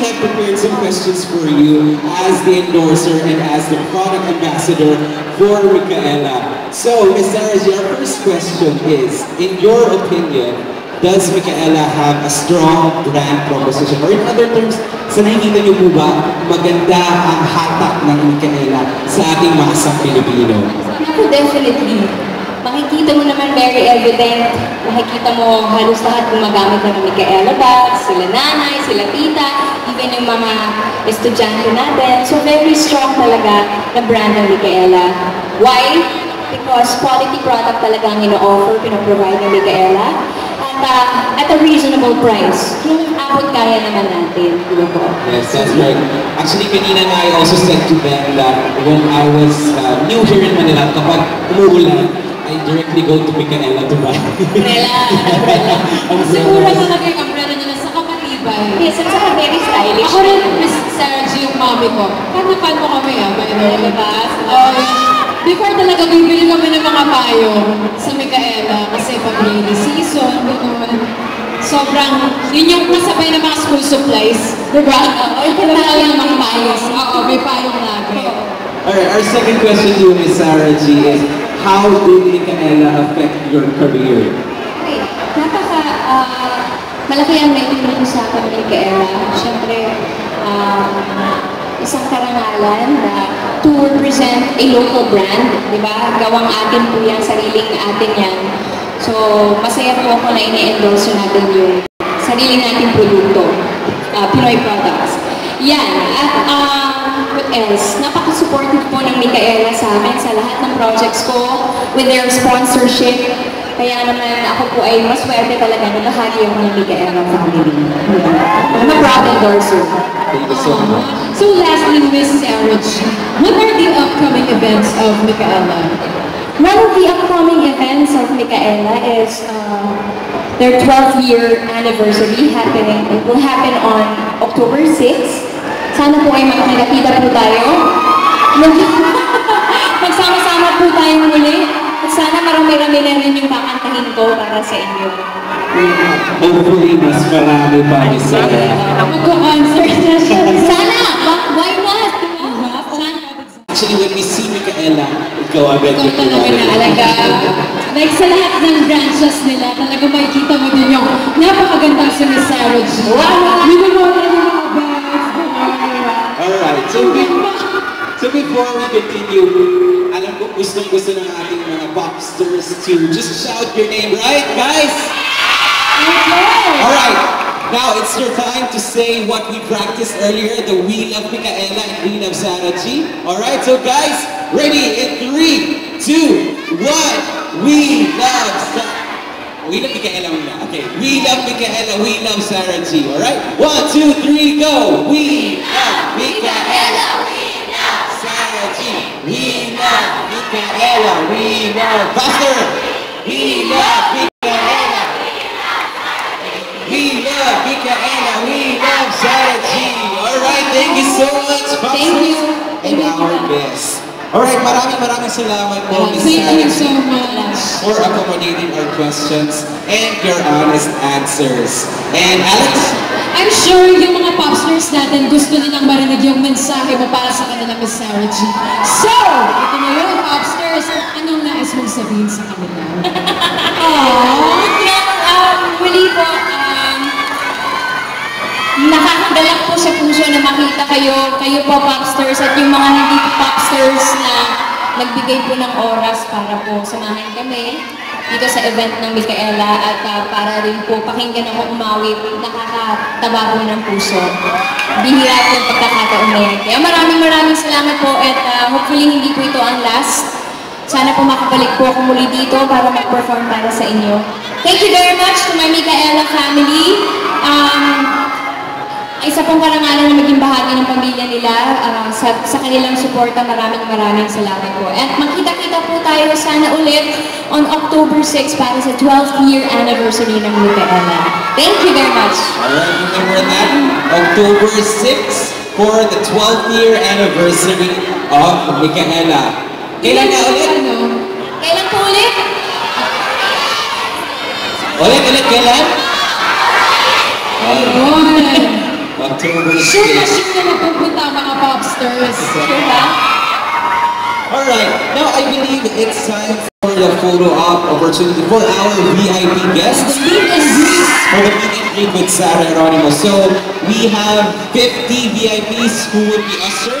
have prepared some questions for you as the endorser and as the product ambassador for Micaela. So, Ms. Sarah, your first question is, in your opinion, does Micaela have a strong brand proposition? Or in other terms, sa nakikita niyo po ba, maganda ang hatak ng Micaela sa ating masang Pilipino? Definitely. Makikita mo naman very evident. Makikita mo halos lahat gumagamit ng Micaela bags, sila nanay, sila tita, even yung mga estudyante natin. So very strong talaga na brand ng Micaela. Why? Because quality product talaga ang ino-offer, pinaprovide ng Micaela. At uh, at a reasonable price. Yung abot kaya naman natin. Di ba po? Yes, that's right. Actually, kanina na I also said to them that when I was uh, new here in Manila, kapag umuulan, I directly go to Micaela to buy. Umbrella, umbrella. Siguro talaga yung umbrella nila sa kapatibay. Yes, at saka very stylish. Ako rin, Miss Sarah G, yung mami ko. Paano mo kami ah, by the way? Diba? Oh, yeah. Before talaga bibili kami ng mga payo sa Micaela kasi pag rainy season, gano'n. Sobrang, yun yung kasabay ng mga school supplies. Diba? Oo, yung talaga yung mga payos. Oo, may payong lagi. Alright, our second question to you, Ms. Sarah G, is how did Micaela affect your career? Okay, napaka, ah, malaki ang akin ni Kaela. Siyempre, um, isang karangalan na to represent a local brand, di ba? Gawang atin po yan, sariling atin yan. So, masaya po ako na ini-endorse natin yung sarili nating produkto, ah, Pinoy products. Yan. At um, what else? Napaka-supportive po ng Micaela sa amin sa lahat ng projects ko with their sponsorship. Kaya naman ako po ay maswerte talaga na bahagi ako ng Micaela family. I'm a proud endorser. Thank you so much. So lastly, Miss Sarah G, what are the upcoming events of Micaela? One of the upcoming events of Micaela is uh, their 12th year anniversary happening. It will happen on October 6. Sana po ay makakita po tayo. Magsama-sama po tayo muli. At sana marami-rami na rin yung kakantahin ko para sa inyo. Hopefully, mas marami pa, Ms. Sarah. Mag-concert na siya. Sana! Why not? Sana. Actually, when we see Micaela, ikaw agad Ikaw yung talaga na alaga. Like sa lahat ng branches nila, talaga makikita mo din yung napakagandang si Miss Sarah. Wow! So, so before we continue, alam ko gustong gusto ng ating mga popsters to just shout your name, right, guys? Alright, now it's your time to say what we practiced earlier, the We Love Micaela and We Love Sarah G. Alright, so guys, ready in three, two, one. We love Sarah. We love Micaela muna. Okay, we love Micaela, we love Sarah G. Alright? One, two, three, go! We love Micaela, We love Micaela, we love Faster! We love Micaela. We love Micaela, we love Sarah G. Alright, thank you so much, Foxers. Thank you. And our best. Alright, maraming maraming salamat po, Miss Thank you so much. for accommodating our questions and your honest answers. And Alex, I'm sure yung mga popsters natin gusto nilang marinig yung mensahe mo para sa kanila, Miss Sarah G. So, ito na yun, popsters. Anong nais mong sabihin sa kanila? nakakagalak po sa puso na makita kayo, kayo po popsters at yung mga hindi po popsters na nagbigay po ng oras para po samahan kami dito sa event ng Micaela at ah, para rin po pakinggan ako umawi, nakakataba po ng puso. Bihira po yung pagkakataon na. Kaya maraming maraming salamat po at ah, hopefully hindi po ito ang last. Sana po makabalik po ako muli dito para mag-perform para sa inyo. Thank you very much to my Micaela family. Um, isa pong karangalan na maging bahagi ng pamilya nila. ah, sa, sa kanilang suporta, maraming maraming salamat po. At magkita-kita po tayo sana ulit on October 6 para sa 12th year anniversary ng Micaela. Thank you very much. alright, remember that? October 6 for the 12th year anniversary of Micaela. Kailan nga ulit? Ano? Kailan po ulit? Ulit, ulit, kailan? October Sure na 6. sure na mapupunta ang mga popsters. Sure? Alright, now I believe it's time for the photo op opportunity for our VIP guests. For the meet and greet with Sarah Geronimo. So we have 50 VIPs who will be ushered